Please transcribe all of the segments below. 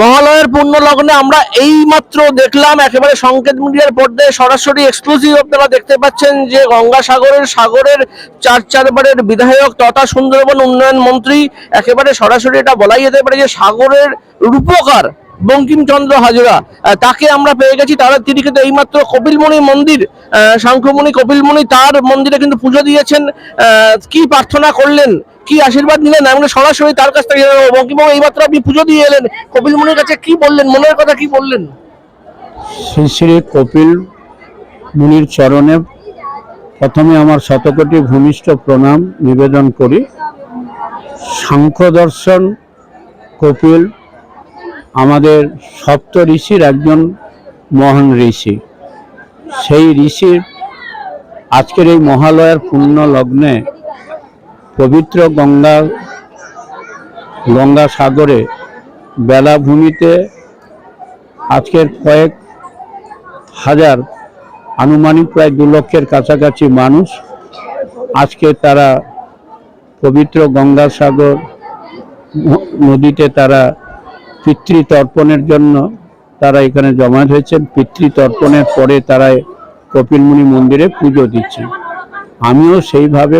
মহালয়ের পূর্ণ লগ্নে আমরা এই মাত্র দেখলাম একেবারে সংকেত মিডিয়ার পর্দায় সরাসরি এক্সক্লুসিভ আপনারা দেখতে পাচ্ছেন যে গঙ্গাসাগরের সাগরের চার চারবারের বিধায়ক তথা সুন্দরবন উন্নয়ন মন্ত্রী একেবারে সরাসরি এটা বলাই যেতে পারে যে সাগরের রূপকার বঙ্কিমচন্দ্র হাজরা তাকে আমরা পেয়ে গেছি। তারা তিনি কিন্তু এইমাত্র কপিলমণি মন্দির শঙ্খমণি কপিলমণি তার মন্দিরে কিন্তু পুজো দিয়েছেন। কি প্রার্থনা করলেন? কি আশীর্বাদ নিলেন? আমরা সরাসরি তার কাছ থেকে। বঙ্কিমবাবু এইমাত্র আপনি পুজো দিয়ে এলেন। কপিলমণির কাছে কি বললেন? মনের কথা কি বললেন? শ্রী শ্রী কপিল মুনির চরণে প্রথমে আমার শতকোটি ভূমিষ্ঠ প্রণাম, নিবেদন করি। সাংখ্য দর্শন কপিল আমাদের সপ্ত ঋষির একজন মহান ঋষি। সেই ঋষির আজকের এই মহালয়ার পূর্ণ লগ্নে পবিত্র গঙ্গা গঙ্গা সাগরে বেলাভূমিতে আজকের কয়েক হাজার আনুমানিক প্রায় দু লক্ষের কাছাকাছি মানুষ আজকে তারা পবিত্র গঙ্গাসাগর ন- নদীতে তারা পিতৃতর্পণের জন্য তারা এখানে জমায়েত হয়েছেন। পিতৃতর্পণের পরে তারা কপিলমুনি মন্দিরে পুজো দিচ্ছেন। আমিও সেইভাবে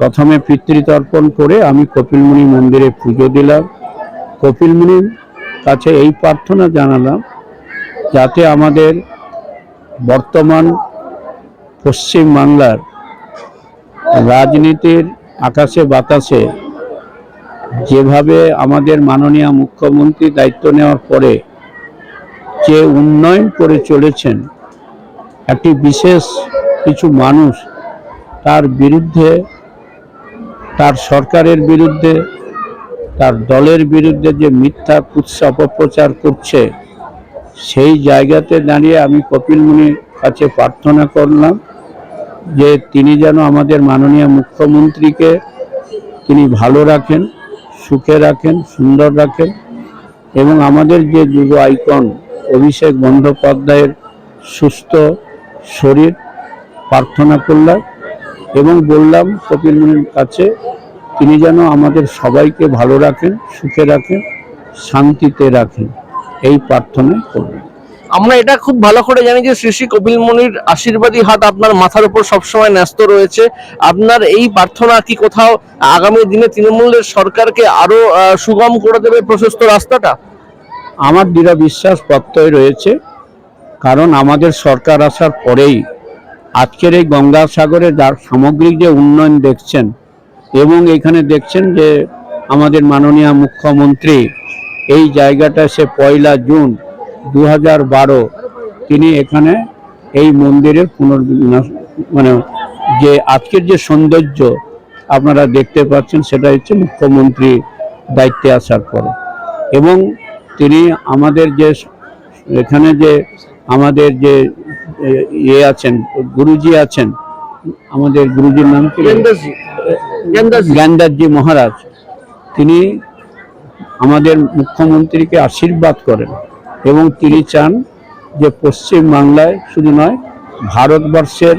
প্রথমে পিতৃতর্পণ করে আমি কপিলমুনি মন্দিরে পুজো দিলাম। কপিলমুনির কাছে এই প্রার্থনা জানালাম, যাতে আমাদের বর্তমান পশ্চিম বাংলার রাজনীতির আকাশে বাতাসে যেভাবে আমাদের মাননীয় মুখ্যমন্ত্রী দায়িত্ব নেওয়ার পরে যে উন্নয়ন করে চলেছেন, একটি বিশেষ কিছু মানুষ তার বিরুদ্ধে তার সরকারের বিরুদ্ধে, তার দলের বিরুদ্ধে যে মিথ্যা কুৎসা অপপ্রচার করছে, সেই জায়গাতে দাঁড়িয়ে আমি কপিল মুনির কাছে প্রার্থনা করলাম যে তিনি যেন আমাদের মাননীয় মুখ্যমন্ত্রীকে তিনি ভালো রাখেন, সুখে রাখেন, সুন্দর রাখেন এবং আমাদের যে যুব আইকন অভিষেক বন্দ্যোপাধ্যায়ের সুস্থ শরীর প্রার্থনা করলাম। এবং বললাম কপিল মুনির কাছে তিনি যেন আমাদের সবাইকে ভালো রাখেন সুখে রাখেন শান্তিতে রাখেন এই প্রার্থনা করবেন আমরা এটা খুব ভালো করে জানি যে শ্রী শ্রী কপিলমণির আশীর্বাদী হাত আপনার মাথার উপর সবসময় ন্যস্ত রয়েছে। আপনার এই প্রার্থনা কি কোথাও আগামী দিনে তৃণমূলের সরকারকে আরও সুগম করে দেবে প্রশস্ত রাস্তাটা? আমার দৃঢ় বিশ্বাস প্রত্যয় রয়েছে কারণ আমাদের সরকার আসার পরেই আজকের এই গঙ্গাসাগরে যার সামগ্রিক যে উন্নয়ন দেখছেন এবং এখানে দেখছেন যে আমাদের মাননীয় মুখ্যমন্ত্রী এই জায়গাটা সে পয়লা জুন দু বারো, তিনি এখানে এই মন্দিরের পুনর্বিন্যাস মানে যে আজকের যে সৌন্দর্য আপনারা দেখতে পাচ্ছেন, সেটা হচ্ছে মুখ্যমন্ত্রী দায়িত্বে আসার পরে। এবং তিনি আমাদের যে, এখানে যে আমাদের যে ইয়ে আছেন গুরুজি আছেন আমাদের গুরুজির নাম কি? জ্ঞানদাসজি মহারাজ তিনি আমাদের মুখ্যমন্ত্রীকে আশীর্বাদ করেন এবং তিনি চান যে পশ্চিম বাংলায় শুধু নয় ভারতবর্ষের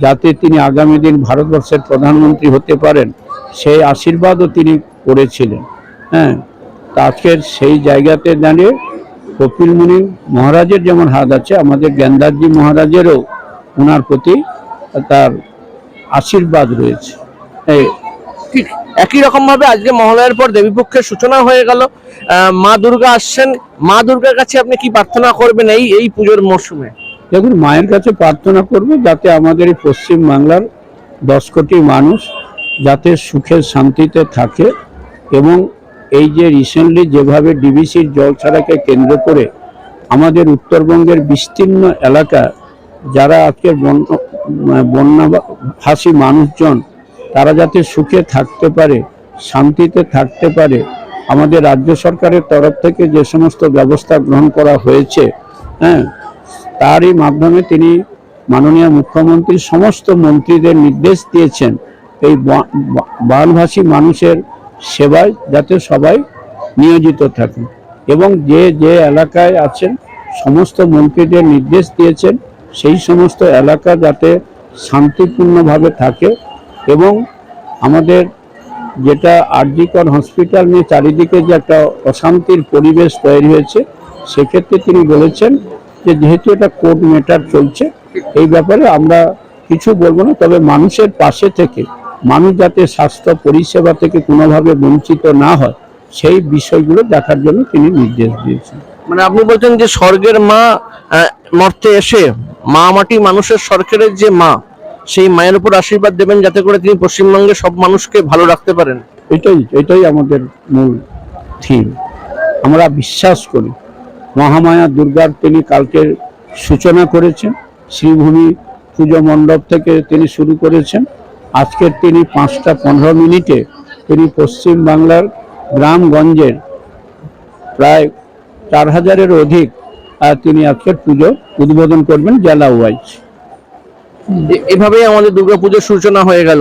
যাতে তিনি আগামী দিন ভারতবর্ষের প্রধানমন্ত্রী হতে পারেন সেই আশীর্বাদও তিনি করেছিলেন। হ্যাঁ তা আজকের সেই জায়গাতে দাঁড়িয়ে কপিলমুনি মহারাজের যেমন হাত আছে আমাদের জ্ঞানদাসজি মহারাজেরও ওনার প্রতি তার আশীর্বাদ রয়েছে। এই ঠিক একই রকম ভাবে আজকে মহালয়ার পর দেবীপক্ষের সূচনা হয়ে গেল। মা দুর্গা আসছেন। মা দুর্গার কাছে আপনি কি প্রার্থনা করবেন এই এই পুজোর মরশুমে? দেখুন মায়ের কাছে প্রার্থনা করবে যাতে আমাদের এই পশ্চিম বাংলার দশ কোটি মানুষ যাতে সুখে শান্তিতে থাকে এবং এই যে রিসেন্টলি যেভাবে ডিবিসির জল ছাড়াকে কেন্দ্র করে আমাদের উত্তরবঙ্গের বিস্তীর্ণ এলাকা, যারা আজকে বন্য- বন্যা ভাসী মানুষজন, তারা যাতে সুখে থাকতে পারে, শান্তিতে থাকতে পারে, আমাদের রাজ্য সরকারের তরফ থেকে যে সমস্ত ব্যবস্থা গ্রহণ করা হয়েছে হ্যাঁ তারই মাধ্যমে তিনি মাননীয় মুখ্যমন্ত্রী, সমস্ত মন্ত্রীদের নির্দেশ দিয়েছেন। এই বা- বা- মানুষের সেবায় যাতে সবাই নিয়োজিত থাকেন। এবং যে যে এলাকায় আছেন, সমস্ত মন্ত্রীদের নির্দেশ দিয়েছেন, সেই সমস্ত এলাকা যাতে শান্তিপূর্ণভাবে থাকে এবং আমাদের যেটা আরজিকর হসপিটাল নিয়ে চারিদিকে যে একটা অশান্তির পরিবেশ তৈরি হয়েছে, সেক্ষেত্রে তিনি বলেছেন যে যেহেতু এটা কোর্ট মেটার চলছে, এই ব্যাপারে আমরা কিছু বলব না, তবে মানুষের পাশে থেকে মানুষ যাতে স্বাস্থ্য পরিষেবা থেকে কোনোভাবে বঞ্চিত না হয় সেই বিষয়গুলো দেখার জন্য তিনি নির্দেশ দিয়েছেন। মানে আপনি বলছেন যে স্বর্গের মা মর্তে এসে মা মাটি মানুষের সরকারের যে মা সেই মায়ের উপর আশীর্বাদ দেবেন যাতে করে তিনি পশ্চিমবঙ্গে সব মানুষকে ভালো রাখতে পারেন। এটাই এটাই আমাদের মূল থিম। আমরা বিশ্বাস করি মহামায়া দুর্গার তিনি কালকে সূচনা করেছেন শ্রীভূমি পুজো মণ্ডপ থেকে তিনি শুরু করেছেন। আজকের তিনি পাঁচটা পনেরো মিনিটে তিনি পশ্চিম বাংলার গ্রামগঞ্জের প্রায় চার হাজারের অধিক তিনি আজকের পুজো উদ্বোধন করবেন জেলা ওয়াইজ। এভাবেই আমাদের দুর্গাপুজোর সূচনা হয়ে গেল।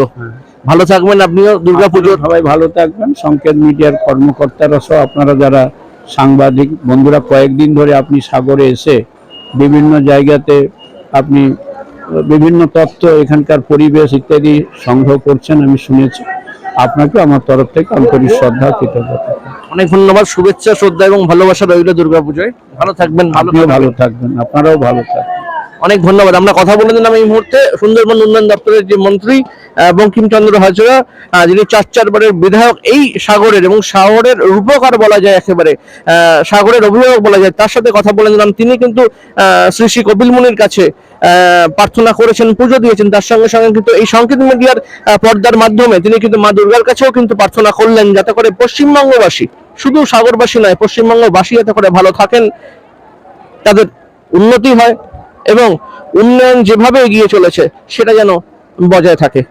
ভালো থাকবেন আপনিও দুর্গাপুজোর। সবাই ভালো থাকবেন। সংকেত মিডিয়ার কর্মকর্তারা সহ আপনারা যারা সাংবাদিক বন্ধুরা কয়েকদিন ধরে আপনি সাগরে এসে বিভিন্ন জায়গাতে আপনি বিভিন্ন তত্ত্ব এখানকার পরিবেশ ইত্যাদি সংগ্রহ করছেন আমি শুনেছি। আপনাকে আমার তরফ থেকে আন্তরিক শ্রদ্ধা কৃতজ্ঞতা। অনেক ধন্যবাদ শুভেচ্ছা শ্রদ্ধা এবং ভালোবাসা রইল দুর্গাপুজোয়। ভালো থাকবেন আপনিও থাকবেন। ভালো থাকবেন আপনারাও ভালো থাকবেন। অনেক ধন্যবাদ। আমরা কথা বলে দিলাম এই মুহূর্তে। সুন্দরবন উন্নয়ন দপ্তরের যে মন্ত্রী বঙ্কিমচন্দ্র হাজরা যিনি চার চারবারের বিধায়ক, এই সাগরের এবং সাগরের রূপকার বলা যায় একেবারে সাগরের অভিভাবক বলা যায়, তার সাথে কথা বলে দিলাম তিনি কিন্তু শ্রী শ্রী কপিল মুনির কাছে প্রার্থনা করেছেন, পুজো দিয়েছেন। তার সঙ্গে সঙ্গে কিন্তু এই সংকেত মিডিয়ার পর্দার মাধ্যমে তিনি কিন্তু মা দুর্গার কাছেও কিন্তু প্রার্থনা করলেন, যাতে করে পশ্চিমবঙ্গবাসী, শুধু সাগরবাসী নয়, পশ্চিমবঙ্গবাসী যাতে করে ভালো থাকেন, তাদের উন্নতি হয়। এবং উন্নয়ন যেভাবে এগিয়ে চলেছে, সেটা যেন বজায় থাকে।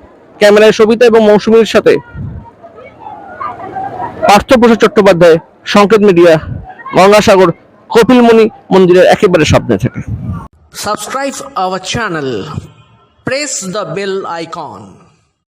ক্যামেরায় সবিতা এবং মৌসুমীর সাথে পার্থপ্রসাদ চট্টোপাধ্যায়, সংকেত মিডিয়া, গঙ্গাসাগর, কপিলমণি মন্দিরের একেবারে স্বপ্নে থেকে। Subscribe our channel press the bell icon.